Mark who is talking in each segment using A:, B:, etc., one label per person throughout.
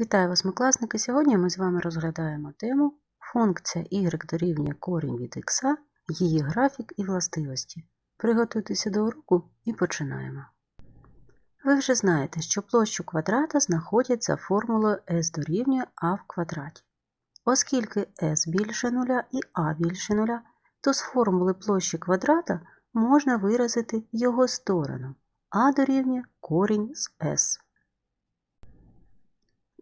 A: Вітаю восьмикласники! Сьогодні ми з вами розглядаємо тему Функція y дорівнює корінь від х, її графік і властивості. Приготуйтеся до уроку і починаємо. Ви вже знаєте, що площу квадрата знаходять за формулою s дорівнює а в квадраті. Оскільки s більше нуля і а більше нуля, то з формули площі квадрата можна виразити його сторону а дорівнює корінь з s.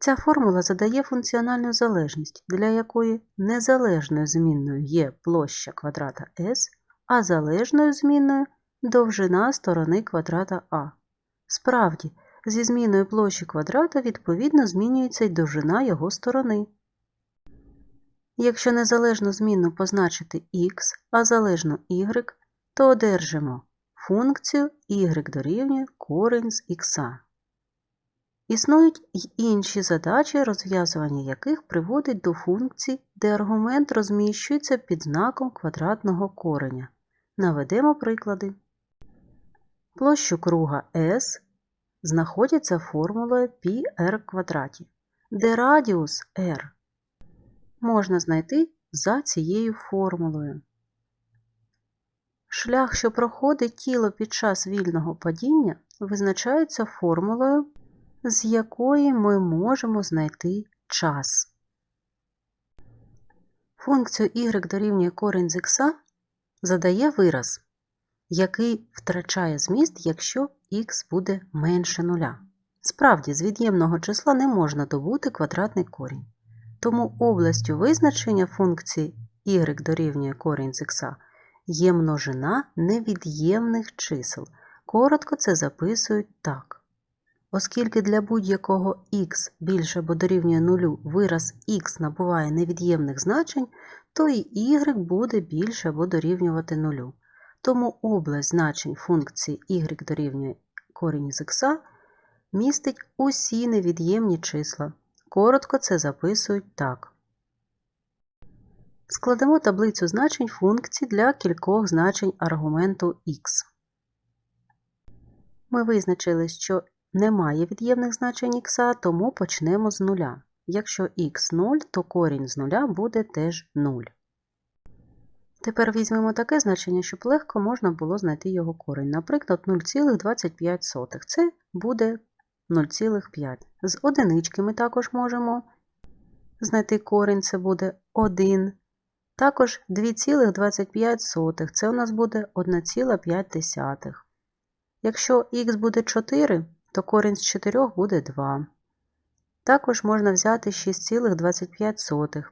A: Ця формула задає функціональну залежність, для якої незалежною змінною є площа квадрата s, а залежною змінною довжина сторони квадрата А. Справді, зі зміною площі квадрата відповідно змінюється й довжина його сторони. Якщо незалежну змінну позначити x, а залежну y, то одержимо функцію y дорівнює корінь з х. Існують й інші задачі, розв'язування яких приводить до функцій, де аргумент розміщується під знаком квадратного кореня. Наведемо приклади. Площу круга S знаходять за формулою πr квадраті, де радіус r можна знайти за цією формулою. Шлях, що проходить тіло під час вільного падіння, визначається формулою з якої ми можемо знайти час. Функцію y дорівнює корінь з х задає вираз, який втрачає зміст, якщо х буде менше нуля. Справді, з від'ємного числа не можна добути квадратний корінь. Тому областю визначення функції y дорівнює корінь з х є множина невід'ємних чисел. Коротко це записують так. Оскільки для будь-якого х більше або дорівнює нулю вираз х набуває невід'ємних значень, то і y буде більше або дорівнювати нулю. Тому область значень функції y дорівнює корінь з х містить усі невід'ємні числа. Коротко це записують так. Складемо таблицю значень функцій для кількох значень аргументу х. Ми визначили, що немає від'ємних значень х, тому почнемо з нуля. Якщо х 0, то корінь з нуля буде теж 0. Тепер візьмемо таке значення, щоб легко можна було знайти його корінь. Наприклад, 0,25. Це буде 0,5. З одинички ми також можемо знайти корінь, це буде 1. Також 2,25. Це у нас буде 1,5. Якщо х буде 4, то корінь з 4 буде 2. Також можна взяти 6,25.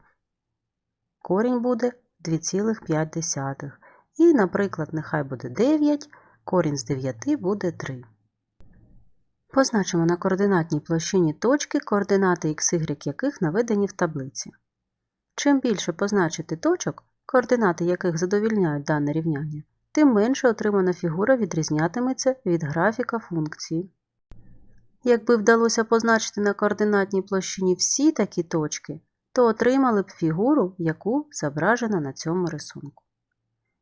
A: Корінь буде 2,5. І, наприклад, нехай буде 9, корінь з 9 буде 3. Позначимо на координатній площині точки координати xy яких наведені в таблиці. Чим більше позначити точок, координати яких задовільняють дане рівняння, тим менше отримана фігура відрізнятиметься від графіка функції. Якби вдалося позначити на координатній площині всі такі точки, то отримали б фігуру, яку зображено на цьому рисунку.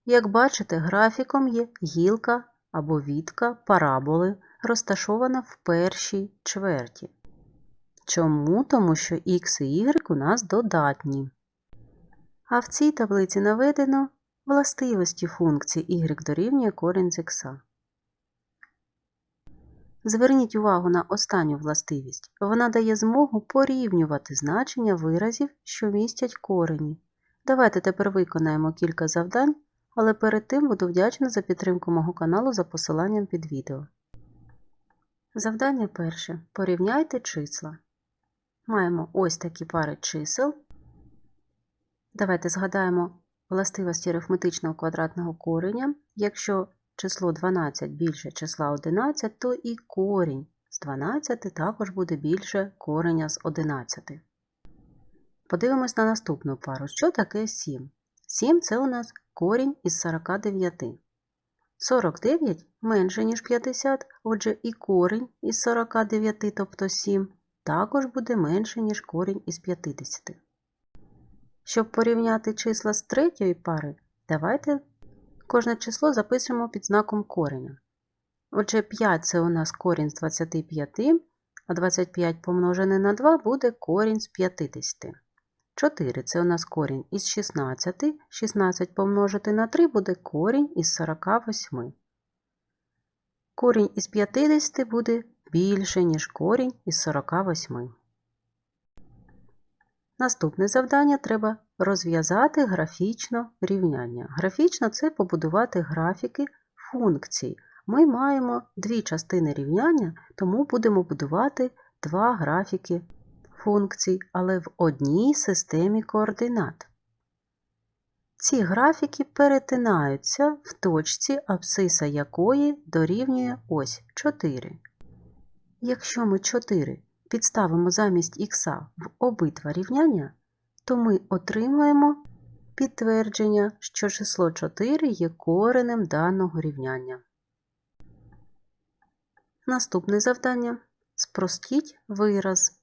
A: Як бачите, графіком є гілка або вітка параболи, розташована в першій чверті. Чому? Тому що х і y у нас додатні. А в цій таблиці наведено властивості функції y дорівнює корінь з х. Зверніть увагу на останню властивість. Вона дає змогу порівнювати значення виразів, що містять корені. Давайте тепер виконаємо кілька завдань, але перед тим буду вдячна за підтримку мого каналу за посиланням під відео. Завдання перше. Порівняйте числа. Маємо ось такі пари чисел. Давайте згадаємо властивості арифметичного квадратного кореня. Якщо число 12 більше числа 11, то і корінь з 12 також буде більше кореня з 11. Подивимось на наступну пару. Що таке 7? 7 це у нас корінь із 49. 49 менше, ніж 50, отже, і корінь із 49, тобто 7, також буде менше, ніж корінь із 50. Щоб порівняти числа з третьої пари, давайте кожне число запишемо під знаком кореня. Отже, 5 це у нас корінь з 25, а 25 помножене на 2 буде корінь з 50. 4 це у нас корінь із 16, 16 помножити на 3 буде корінь із 48. Корінь із 50 буде більше, ніж корінь із 48. Наступне завдання треба розв'язати графічно рівняння. Графічно це побудувати графіки функцій. Ми маємо дві частини рівняння, тому будемо будувати два графіки функцій, але в одній системі координат. Ці графіки перетинаються в точці, абсциса якої дорівнює ось 4. Якщо ми 4 підставимо замість х в обидва рівняння, то ми отримуємо підтвердження, що число 4 є коренем даного рівняння. Наступне завдання спростіть вираз.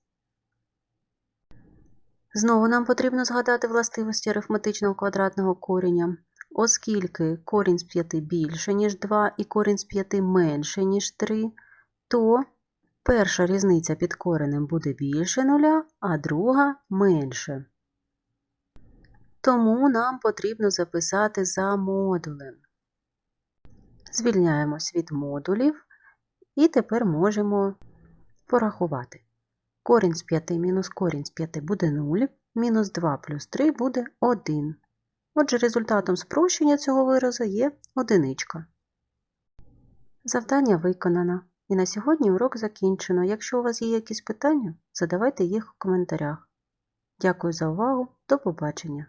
A: Знову нам потрібно згадати властивості арифметичного квадратного кореня. Оскільки корінь з 5 більше, ніж 2 і корінь з 5 менше, ніж 3, то перша різниця під коренем буде більше нуля, а друга менше. Тому нам потрібно записати за модулем. Звільняємось від модулів і тепер можемо порахувати. Корінь з 5 мінус корінь з 5 буде 0, мінус 2 плюс 3 буде 1. Отже, результатом спрощення цього виразу є одиничка. Завдання виконано. І на сьогодні урок закінчено. Якщо у вас є якісь питання, задавайте їх у коментарях. Дякую за увагу. До побачення!